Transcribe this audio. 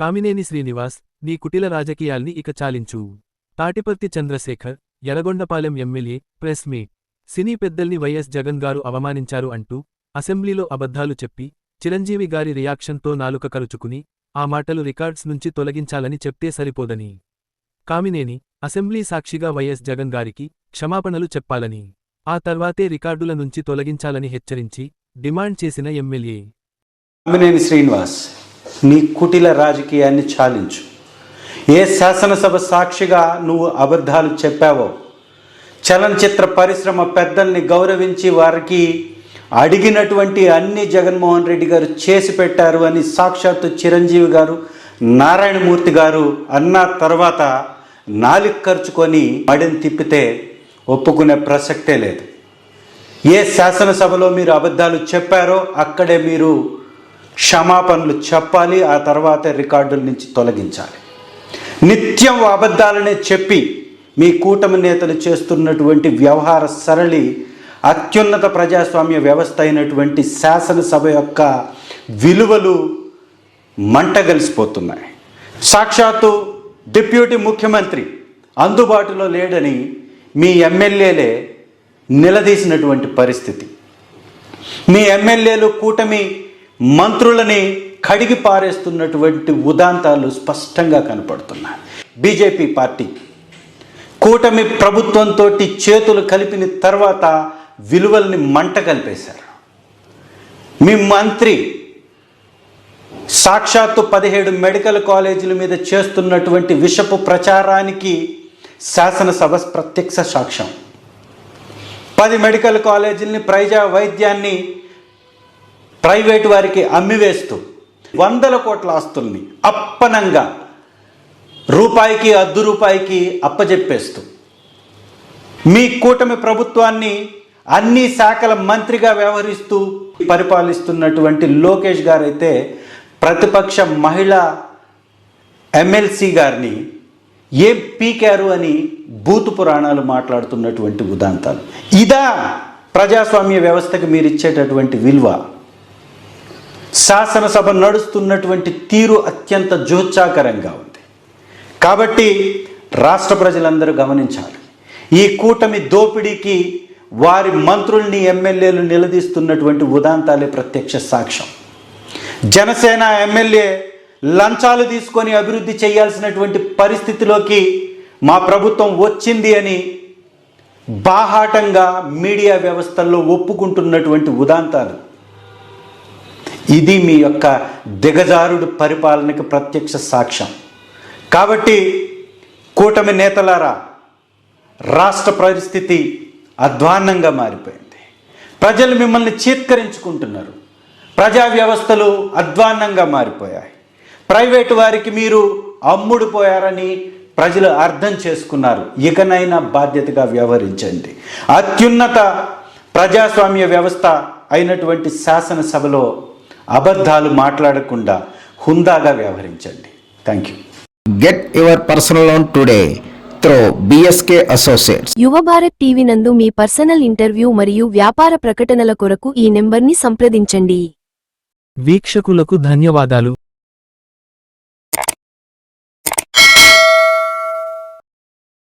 కామినేని శ్రీనివాస్ నీ కుటిల రాజకీయాల్ని ఇక చాలించు. Tatiparthi Chandrasekhar Yerragondapalem MLA press meet. Cine పెద్దల్ని వైఎస్ జగన్ గారు అవమానించారు అంటూ అసెంబ్లీలో అబద్ధాలు చెప్పి చిరంజీవి గారి రియాక్షన్తో నాలుక కరుచుకుని ఆ మాటలు రికార్డ్స్ నుంచి తొలగించాలని చెప్తే సరిపోదని. కామినేని అసెంబ్లీ సాక్షిగా వైఎస్ జగన్ గారికి క్షమాపణలు చెప్పాలని. ఆ తర్వాతే రికార్డుల నుంచి తొలగించాలని హెచ్చరించి డిమాండ్ చేసిన ఎమ్మెల్యే. కామినేని శ్రీనివాస్ నీ కుటిల రాజకీయాన్ని చాలించు. ఏ శాసనసభ సాక్షిగా నువ్వు అబద్ధాలు చెప్పావో చలనచిత్ర పరిశ్రమ పెద్దల్ని గౌరవించి వారికి అడిగినటువంటి అన్ని జగన్మోహన్ రెడ్డి గారు చేసి పెట్టారు అని సాక్షాత్తు చిరంజీవి గారు నారాయణమూర్తి గారు అన్న తర్వాత నాలిక్ ఖర్చుకొని మడిని తిప్పితే ఒప్పుకునే ప్రసక్తే లేదు. ఏ శాసనసభలో మీరు అబద్ధాలు చెప్పారో అక్కడే మీరు క్షమాపణలు చెప్పాలి ఆ తర్వాతే రికార్డుల నుంచి తొలగించాలి. నిత్యం అబద్ధాలనే చెప్పి మీ కూటమి నేతలు చేస్తున్నటువంటి వ్యవహార సరళి అత్యున్నత ప్రజాస్వామ్య వ్యవస్థ అయినటువంటి శాసనసభ యొక్క విలువలు మంటగలిసిపోతున్నాయి. సాక్షాత్తు డిప్యూటీ ముఖ్యమంత్రి అందుబాటులో లేడని మీ ఎమ్మెల్యేలే నిలదీసినటువంటి పరిస్థితి. మీ ఎమ్మెల్యేలు కూటమి మంత్రులని కడిగి పారేస్తున్నటువంటి ఉదాంతాలు స్పష్టంగా కనపడుతున్నాయి. బీజేపీ పార్టీ కూటమి ప్రభుత్వంతో చేతులు కలిపిన తర్వాత విలువల్ని మంట కలిపేశారు. మీ మంత్రి సాక్షాత్తు పదిహేడు మెడికల్ కాలేజీల మీద చేస్తున్నటువంటి విషపు ప్రచారానికి శాసనసభ ప్రత్యక్ష సాక్ష్యం. పది మెడికల్ కాలేజీలని ప్రజా వైద్యాన్ని ప్రైవేటు వారికి అమ్మివేస్తూ వందల కోట్ల ఆస్తుల్ని అప్పనంగా రూపాయికి అర్ధ రూపాయికి అప్పజెప్పేస్తూ మీ కూటమి ప్రభుత్వాన్ని అన్ని శాఖల మంత్రిగా వ్యవహరిస్తూ పరిపాలిస్తున్నటువంటి లోకేష్ గారైతే ప్రతిపక్ష మహిళా ఎమ్మెల్సీ గారిని ఏం పీకారు అని భూతు పురాణాలు మాట్లాడుతున్నటువంటి ఉదాంతాలు. ఇదా ప్రజాస్వామ్య వ్యవస్థకు మీరు ఇచ్చేటటువంటి విలువ. శాసనసభ నడుస్తున్నటువంటి తీరు అత్యంత జోత్సాకరంగా ఉంది. కాబట్టి రాష్ట్ర ప్రజలందరూ గమనించాలి. ఈ కూటమి దోపిడీకి వారి మంత్రుల్ని ఎమ్మెల్యేలు నిలదీస్తున్నటువంటి ఉదాంతాలే ప్రత్యక్ష సాక్ష్యం. జనసేన ఎమ్మెల్యే లంచాలు తీసుకొని అభివృద్ధి చేయాల్సినటువంటి పరిస్థితిలోకి మా ప్రభుత్వం వచ్చింది అని బాహాటంగా మీడియా వ్యవస్థల్లో ఒప్పుకుంటున్నటువంటి ఉదాంతాలు ఇది మీ యొక్క దిగజారుడు పరిపాలనకి ప్రత్యక్ష సాక్ష్యం. కాబట్టి కూటమి నేతలారా రాష్ట్ర పరిస్థితి అధ్వాన్నంగా మారిపోయింది. ప్రజలు మిమ్మల్ని చీత్కరించుకుంటున్నారు. ప్రజా వ్యవస్థలు అధ్వాన్నంగా మారిపోయాయి. ప్రైవేటు వారికి మీరు అమ్ముడుపోయారని ప్రజలు అర్థం చేసుకున్నారు. ఇకనైనా బాధ్యతగా వ్యవహరించండి. అత్యున్నత ప్రజాస్వామ్య వ్యవస్థ అయినటువంటి శాసనసభలో అబద్ధాలు మాట్లాడకుండా హుందాగా వ్యవహరించండి. Thank you Get your personal loan today through BSK Associates. యువ భారత్ టీవీ నందు మీ పర్సనల్ ఇంటర్వ్యూ మరియు వ్యాపార ప్రకటనల కొరకు ఈ నెంబర్ని సంప్రదించండి. వీక్షకులకు ధన్యవాదాలు.